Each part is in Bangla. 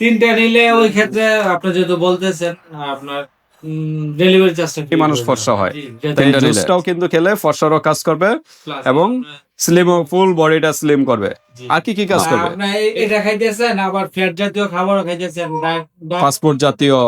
তিনটা নিলে ওই ক্ষেত্রে আপনি যেহেতু বলতেছেন আপনার ডেলিভারি চার্জটা মানুষ ফর্সা হয়। তিনটা জুসটাও কিন্তু খেলে ফর্সারও কাজ করবে এবং স্লিম ফুল বডিটা স্লিম করবে। আর কি কি কাজ করবে? আপনি এটা খাইতেছেন আবার ফ্যাট জাতীয় খাবারও খাইতেছেন ফাস্টফুড জাতীয়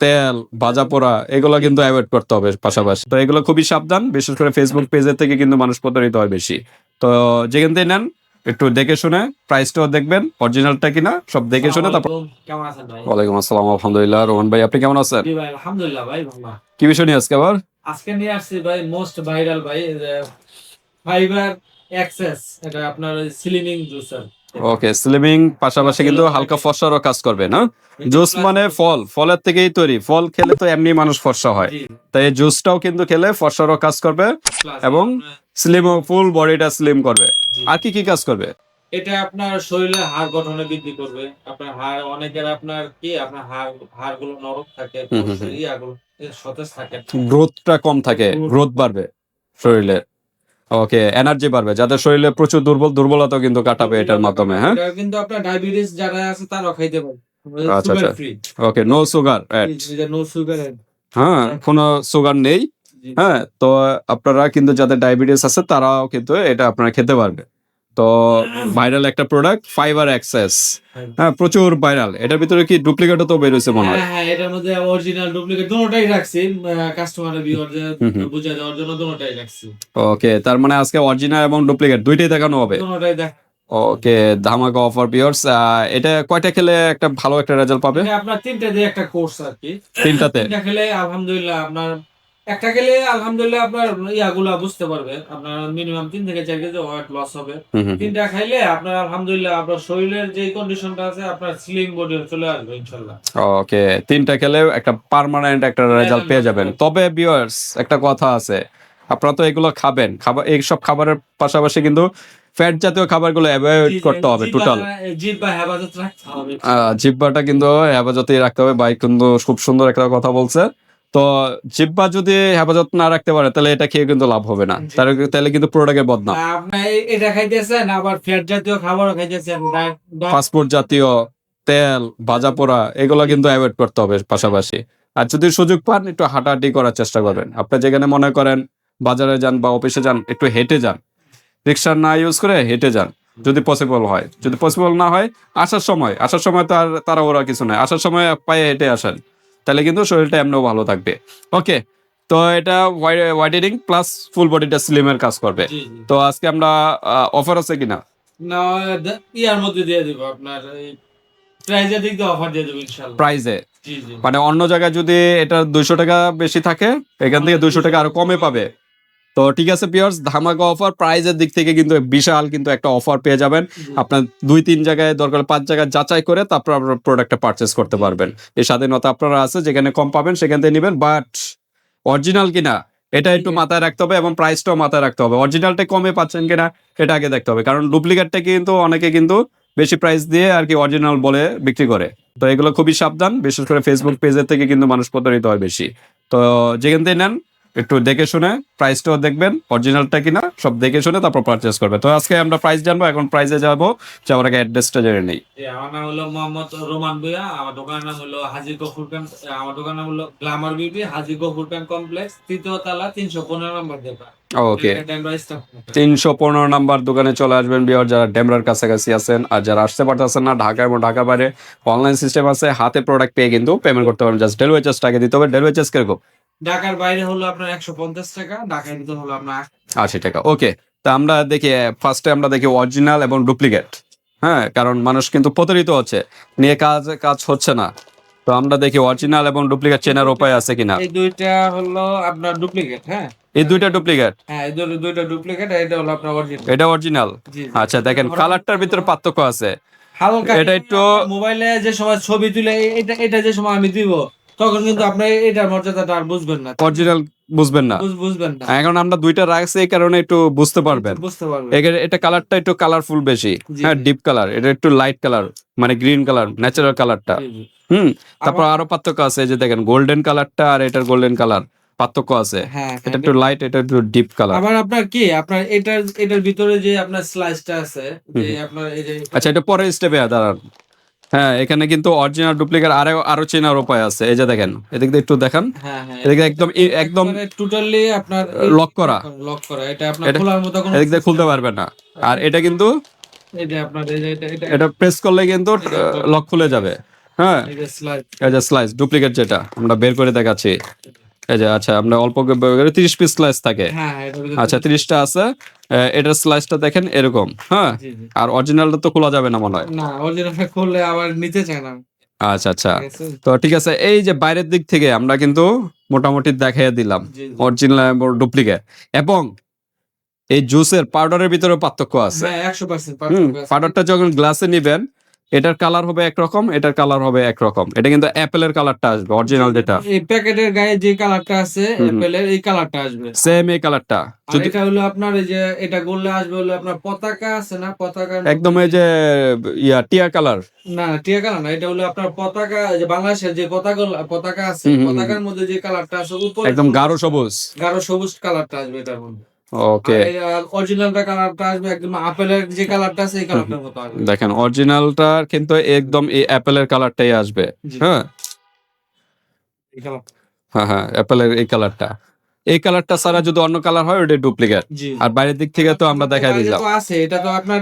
তেল ভাজা পোড়া এগুলো কিন্তু অ্যাভয়েড করতে হবে পাশাপাশি। তো এগুলো খুবই সাবধান বিশেষ করে ফেসবুক পেজের থেকে কিন্তু মানুষ প্রতারিত হয় বেশি। তো যেখান থেকে নেন একটু দেখে শুনে প্রাইসটাও দেখবেন অরিজিনালটা কিনা সব দেখে শুনে তারপর কেমন আছেন ভাই? ওয়ালাইকুম আসসালাম আলহামদুলিল্লাহ। রোহন ভাই আপনি কেমন আছেন? জি ভাই আলহামদুলিল্লাহ ভাই ভালো। কি বিষয় নিয়ে আজকে আবার? আজকে নিয়ে আসছি ভাই মোস্ট ভাইরাল ভাই ফাইবার অ্যাক্সেস এটা আপনার স্লিমিং জুসার ওকে স্লিমিং পাশাপাশি কিন্তু হালকা ফর্সারও কাজ করবে না? জুস মানে ফল ফলের থেকেই তৈরি। ফল খেলে তো এমনি মানুষ ফর্সা হয়। তাই এই জুসটাও কিন্তু খেলে ফর্সারও কাজ করবে এবং স্লিম ফুল বডিটা স্লিম করবে। আর কি কি কাজ করবে? এটা আপনার শরীরে হাড় গঠনে বৃদ্ধি করবে। আপনার হাড় অনেকের আপনার কি? আপনার হাড় হাড়গুলো নরম থাকে। সতেজ থাকে। গ্রোথটা কম থাকে গ্রোথ বাড়বে শরীরে ওকে এনার্জি বাড়বে। যাদের শরীরে প্রচুর দুর্বল দুর্বলতা কিন্তু কাটাবে এটার মাধ্যমে হ্যাঁ? কিন্তু আপনার ডায়াবেটিস যারা আছে তারাও খাইতে পারে। আচ্ছা, আচ্ছা। Okay no sugar no sugar হ্যাঁ কোনো সুগার নেই হ্যাঁ তো আপনারা কিন্তু যাদের ডায়াবেটিস আছে তারাও কিন্তু এটা আপনারা খেতে পারবে। তো ভাইরাল একটা প্রোডাক্ট ফাইবার অ্যাক্সেস হ্যাঁ প্রচুর ভাইরাল এটার ভিতরে কি ডুপ্লিকেটও তো বেরোছে মনে হয়? হ্যাঁ হ্যাঁ এটার মধ্যে অরিজিনাল ডুপ্লিকেট দুটোটাই রাখছি কাস্টমারের ভিউয়ার হুম হুম। বুঝা দেওয়ার জন্য দুটোটাই রাখছি। ওকে তার মানে আজকে অরিজিনাল এবং ডুপ্লিকেট দুইটাই দেখানো হবে? দুটোটাই দেখ ওকে ধামাকা অফার পিওর্স এটা কয়টা খেলে একটা ভালো একটা রেজাল্ট পাবে? আপনার তিনটা দিয়ে একটা কোর্স আর কি। তিনটাতে? তিনটা খেলে আলহামদুলিল্লাহ আপনার একটা খেলে আলহামদুলিল্লাহ আপনার ইয়াগুলা বুঝতে পারবে। আপনার মিনিমাম তিন থেকে চার কেজি ওয়েট লস হবে। তিনটা খাইলে আপনার আলহামদুলিল্লাহ আপনার শরীরের যে কন্ডিশনটা আছে আপনার স্লিম বডি চলে আসবে ইনশাল্লাহ। ওকে তিনটা খেলে একটা পার্মানেন্ট একটা রেজাল্ট পেয়ে যাবেন। তবে ভিউয়ার্স একটা কথা আছে আপনারা তো এগুলো খাবেন। খাবার এইসব খাবারের পাশাপাশি কিন্তু ফ্যাট জাতীয় খাবারগুলো অ্যাভয়েড করতে হবে টোটাল জিব্বাটা কিন্তু হেফাজতেই রাখতে হবে। বাইক কিন্তু খুব সুন্দর একটা কথা বলছে। তো জিব্বা যদি হেফাজত না রাখতে পারে তাহলে এটা খেয়ে কিন্তু লাভ হবে না। তাহলে তাহলে কিন্তু প্রোডাক্টের বদনাম। আপনি এটা খাইতেছেন আবার ফ্যাট জাতীয় খাবারও খাইতেছেন ফাস্টফুড জাতীয় তেল ভাজা পোড়া এগুলো কিন্তু অ্যাভয়েড করতে হবে পাশাপাশি। আর যদি সুযোগ পান একটু হাঁটাহাঁটি করার চেষ্টা করবেন। আপনি যেখানে মনে করেন বাজারে যান বা অফিসে যান একটু হেঁটে যান। রিক্সা না ইউজ করে হেঁটে যান যদি পসিবল হয়। যদি পসিবল না হয় আসার সময় আসার সময় তো আর তারা ওরা কিছু নাই। আসার সময় পায়ে হেঁটে আসেন। তাহলে কিন্তু শরীরটা এমনিও ভালো থাকবে। ওকে তো এটা হোয়াইটেনিং প্লাস ফুল বডিটা স্লিমের কাজ করবে। তো আজকে আমরা অফার আছে কিনা? না ইয়ার মধ্যে দিয়ে দিব আপনার এই দিক দিয়ে অফার দিয়ে দেবো ইনশাল্লাহ প্রাইজে মানে অন্য জায়গায় যদি এটা দুইশো টাকা বেশি থাকে এখান থেকে দুইশো টাকা আরও কমে পাবে। তো ঠিক আছে পিয়ার্স ধামাকা অফার প্রাইজের দিক থেকে কিন্তু বিশাল কিন্তু একটা অফার পেয়ে যাবেন। আপনার দুই তিন জায়গায় দরকার পাঁচ জায়গায় যাচাই করে তারপর আপনার প্রোডাক্টটা পারচেস করতে পারবেন। এই স্বাধীনতা আপনারা আছে যেখানে কম পাবেন সেখান থেকে নেবেন বাট অরিজিনাল কিনা এটা একটু মাথায় রাখতে হবে এবং প্রাইসটাও মাথায় রাখতে হবে। অরিজিনালটা কমে পাচ্ছেন কিনা এটা আগে দেখতে হবে। কারণ ডুপ্লিকেটটা কিন্তু অনেকে কিন্তু বেশি প্রাইস দিয়ে আর কি অরিজিনাল বলে বিক্রি করে। তো এগুলো খুবই সাবধান বিশেষ করে ফেসবুক পেজের থেকে কিন্তু মানুষ প্রতারিত হয় বেশি। তো যেখান থেকে নেন একটু দেখে শুনে প্রাইসটাও দেখবেন অরিজিনালটা কিনা সব দেখে শুনে তারপর পারচেস করবে। তো আজকে আমরা প্রাইস জানব এখন প্রাইসে যাব যাওয়ার আগে অ্যাড্রেসটা জেনে নেই। আমার নাম হলো মোহাম্মদ রোমান ভুইয়া আমার দোকানের নাম হলো হাজি গফুর আমার দোকানের নাম হলো glamour beauty Haji Gafur complex তৃতীয় তালা তিনশো পনেরো নম্বর দেবা। ওকে তিনশো পনেরো নাম্বার দোকানে চলে আসবেন বিহার যারা ডেমরার কাছাকাছি আছেন আর যারা আসতে পারতেছেন না ঢাকা এবং ঢাকা বাইরে অনলাইন সিস্টেম আছে হাতে প্রোডাক্ট পেয়ে কিন্তু পেমেন্ট করতে পারবেন জাস্ট ডেলিভারি চার্জ টাকা দিতে হবে। ডেলিভারি চার্জ কীরকম? ঢাকার বাইরে হলো আপনার একশো পঞ্চাশ টাকা ঢাকার ভিতরে হলো আপনার আশি টাকা। ওকে তা আমরা দেখি ফার্স্টে আমরা দেখি অরিজিনাল এবং ডুপ্লিকেট হ্যাঁ কারণ মানুষ কিন্তু প্রতারিত হচ্ছে নিয়ে কাজ কাজ হচ্ছে না। তো আমরা দেখি অরিজিনাল এবং ডুপ্লিকেট চেনার উপায় আছে কিনা। এই দুইটা হলো আপনার ডুপ্লিকেট হ্যাঁ? এই দুইটা ডুপ্লিকেট হ্যাঁ এই দুইটা ডুপ্লিকেট এটা হলো আপনার অরিজিনাল এটা অরিজিনাল। আচ্ছা দেখেন কালারটার ভিতরে পার্থক্য আছে। হালকা এটা একটু- মোবাইলে যে সময় ছবি তুলে এটা এটা যে সময় আমি দিব তখন কিন্তু আপনি এটার মর্যাদাটা আর বুঝবেন না। অরিজিনাল বুঝবেন না। বুঝবেন না। এখন আমরা দুইটা রাখছি এই কারণে একটু বুঝতে পারবেন। বুঝতে পারবেন। এটা কালারটা একটু কালারফুল বেশি। হ্যাঁ ডিপ কালার এটা একটু লাইট কালার মানে গ্রিন কালার ন্যাচারাল কালারটা। হুম তারপর আরও পার্থক্য আছে যে দেখেন গোল্ডেন কালারটা আর এটার গোল্ডেন কালার পার্থক্য আছে। হ্যাঁ এটা একটু লাইট এটা একটু ডিপ কালার আবার আপনার কি? আপনার এটার এটার ভিতরে যে আপনার স্লাইসটা আছে যে আপনার এই যে আচ্ছা এটা পরের স্টেপে দাঁড়ান। হ্যাঁ এখানে কিন্তু অরিজিনাল ডুপ্লিকেট আরও আরও চেনার উপায় আছে। এই যে দেখেন এদিক দিয়ে একটু দেখান। হ্যাঁ হ্যাঁ এদিকে একদম একদম টোটালি আপনার লক করা। লক করা। এটা আপনার খোলার মতো কোনো এদিক দিয়ে খুলতে পারবেন না। আর এটা কিন্তু এই যে আপনার এই যে এটা প্রেস করলে কিন্তু লক খুলে যাবে। হ্যাঁ। এই যে স্লাইড এই যে স্লাইস ডুপ্লিকেট যেটা আমরা বের করে দেখাচ্ছি। এই যে আচ্ছা আমরা অল্প তিরিশ পিস স্লাইস থাকে। হ্যাঁ হ্যাঁ আচ্ছা তিরিশটা আছে। এটার স্লাইসটা দেখেন এরকম হ্যাঁ? আর অরিজিনালটা তো খোলা যাবে না মনে হয়। না অরিজিনালটা করলে আবার নিতে চায় না আচ্ছা। আচ্ছা তো ঠিক আছে এই যে বাইরের দিক থেকে আমরা কিন্তু মোটামুটি দেখাইয়া দিলাম। অরিজিনাল ডুপ্লিকেট এবং এই জুসের পাউডারের ভিতরে পার্থক্য আছে। হ্যাঁ পাউডারটা যখন গ্লাসে নিবেন এটার কালার হবে একরকম এটার কালার হবে একরকম। এটা কিন্তু অ্যাপেলের কালারটা আসবে অরিজিনাল যেটা। এই প্যাকেটের গায়ে যে কালারটা আছে। অ্যাপেলের এই কালারটা আসবে। সেম এই কালারটা আর যদি এটা হলো আপনার এই যে এটা করলে আসবে হলো আপনার পতাকা আছে না পতাকা একদম এই যে ইয়া টিয়া কালার না টিয়া কালার না এটা হলো আপনার পতাকা যে বাংলাদেশের যে পতাকা পতাকা আছে। পতাকার মধ্যে যে কালারটা আছে উপরে একদম গাঢ় সবুজ। গাঢ় সবুজ কালারটা আসবে এটার মধ্যে। ওকে। অরিজিনালটা কালারটা আসবে একদম আপেলের যে কালারটা আছে এই কালারটার মতো আসবে। দেখেন অরিজিনালটার কিন্তু একদম এই অ্যাপেলের কালারটাই আসবে। হ্যাঁ। এই কালার হ্যাঁ হ্যাঁ অ্যাপেলের এই কালারটা এই কালারটা ছাড়া যদি অন্য কালার হয় ওটা ডুপ্লিকেট আর বাইরের দিক থেকে তো আমরা দেখাই এটা দিলাম। তো আছে এটা তো আপনার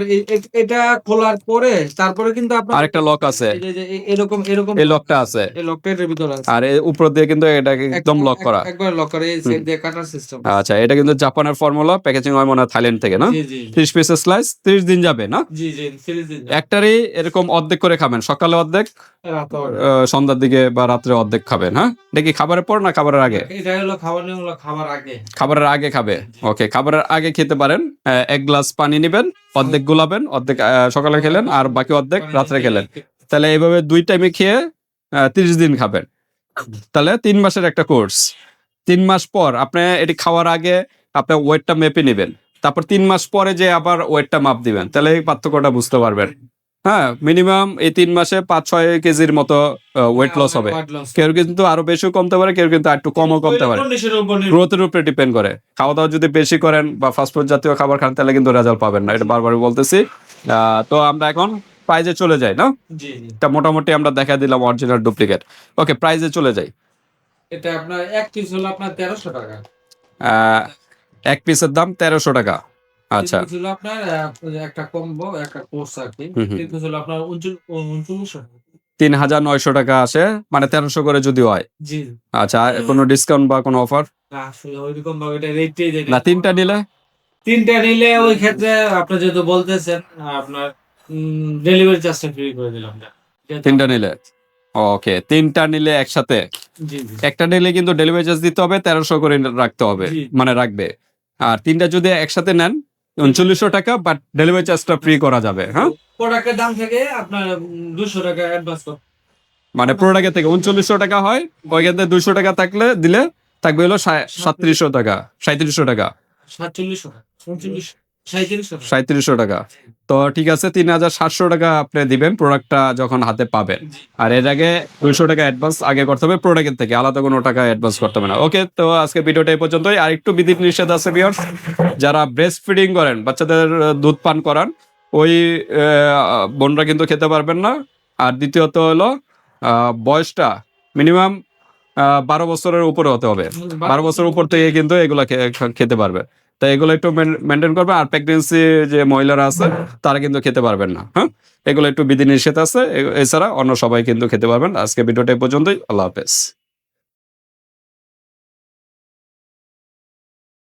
এটা খোলার পরে তারপরে কিন্তু আপনার আরেকটা লক আছে। এই যে- যে এরকম এরকম এই লকটা আছে। এই লকটা এর ভিতরে আছে। আর এই উপর দিয়ে কিন্তু এটা একদম লক করা। একবার লক করে এই সাইড দিয়ে কাটার সিস্টেম আচ্ছা এটা কিন্তু জাপানের ফর্মুলা প্যাকেজিং হয় মনে হয় থাইল্যান্ড থেকে না? জি জি ত্রিশ পিসের স্লাইস ত্রিশ দিন যাবে না? জি জি সিরিজ দিন একটারই এরকম অর্ধেক করে খাবেন সকালে অর্ধেক সন্ধ্যার দিকে বা রাত্রে অর্ধেক খাবেন হ্যাঁ? দেখি খাবারের পর না খাবারের আগে? এটা হলো খাবার নিয়ম হলো খাবার আগে খাবারের আগে খাবে। ওকে খাবারের আগে খেতে পারেন। এক গ্লাস পানি নেবেন অর্ধেক গুলাবেন অর্ধেক সকালে খেলেন আর বাকি অর্ধেক রাত্রে খেলেন। তাহলে এইভাবে দুই টাইমে খেয়ে তিরিশ দিন খাবেন। তাহলে তিন মাসের একটা কোর্স তিন মাস পর আপনি এটি খাওয়ার আগে আপনার ওয়েটটা মেপে নেবেন। তারপর তিন মাস পরে যে আবার ওয়েটটা মাপ দিবেন। তাহলে এই পার্থক্যটা বুঝতে পারবেন। হ্যাঁ মিনিমাম এই তিন মাসে পাঁচ ছয় কেজির মতো ওয়েট লস হবে। কেউ কিন্তু আরও বেশি কমতে পারে কেউ কিন্তু একটু কমও কমতে পারে। গ্রোথের উপরে ডিপেন্ড করে। খাওয়া দাওয়া যদি বেশি করেন বা ফাস্টফুড জাতীয় খাবার খান তাহলে কিন্তু রেজাল্ট পাবেন না। এটা বারবারই বলতেছি। তো আমরা এখন প্রাইজে চলে যাই না? এটা মোটামুটি আমরা দেখা দিলাম অরিজিনাল ডুপ্লিকেট ওকে প্রাইজে চলে যাই। এটা আপনার এক পিস হলো আপনার তেরোশো টাকা। আহ, এক পিসের দাম তেরোশো টাকা। আচ্ছা। হলো আপনার একটা কম্বো একটা কোর্স আর কি। তিন আপনার উনচল্লিশ উনচল্লিশশো টাকা। তিন হাজার নয়শো টাকা আসে মানে তেরোশো করে যদি হয়। জি। আচ্ছা আর কোনো ডিসকাউন্ট বা কোনো অফার না, ওইরকম ভাবে তিনটা নিলে? তিনটা নিলে ওই ক্ষেত্রে আপনি যেহেতু বলতেছেন আপনার ডেলিভারি চার্জটা ফ্রি করে দিলাম। তিনটা নিলে? ওকে তিনটা নিলে একসাথে? একটা নিলে কিন্তু ডেলিভারি চার্জ দিতে হবে তেরোশো করে রাখতে হবে মানে রাখবে। আর তিনটা যদি একসাথে নেন উনচল্লিশশো টাকা বাট ডেলিভারি চার্জটা ফ্রি করা যাবে হ্যাঁ? প্রোডাক্টের দাম থেকে আপনার দুশো টাকা অ্যাডভান্স মানে প্রোডাক্টের থেকে উনচল্লিশশো টাকা হয় ওইখান থেকে দুশো টাকা থাকলে দিলে থাকবে হলো সাতত্রিশশো টাকা সাঁত্রিশশো টাকা। সাতচল্লিশশো উনচল্লিশ সাঁত্রিশশো টাকা। তো ঠিক আছে তিন হাজার সাতশো টাকা আপনি দিবেন প্রোডাক্টটা যখন হাতে পাবেন। আর এর আগে দুইশো টাকা অ্যাডভান্স আগে করতে হবে প্রোডাক্টের থেকে আলাদা কোনো টাকা অ্যাডভান্স করতে হবে না। ওকে তো আজকে ভিডিওটা এই পর্যন্তই। আর একটু বিধি নিষেধ আছে বিয়ার যারা ব্রেস্ট ফিডিং করেন বাচ্চাদের দুধ পান করান ওই বোনরা কিন্তু খেতে পারবেন না। আর দ্বিতীয়ত হলো আহ, বয়সটা মিনিমাম বারো বছরের উপরে হতে হবে। বারো বছর উপর থেকে কিন্তু এগুলা খেতে পারবে। তাই এগুলো একটু মেনটেন করবে। আর প্রেগনেন্সি যে মহিলারা আছে, তারা কিন্তু খেতে পারবেন না হ্যাঁ? এগুলো একটু বিধি নিষেধ আছে এছাড়া অন্য সবাই কিন্তু খেতে পারবেন। আজকে ভিডিওটা পর্যন্তই। আল্লাহ হাফেজ।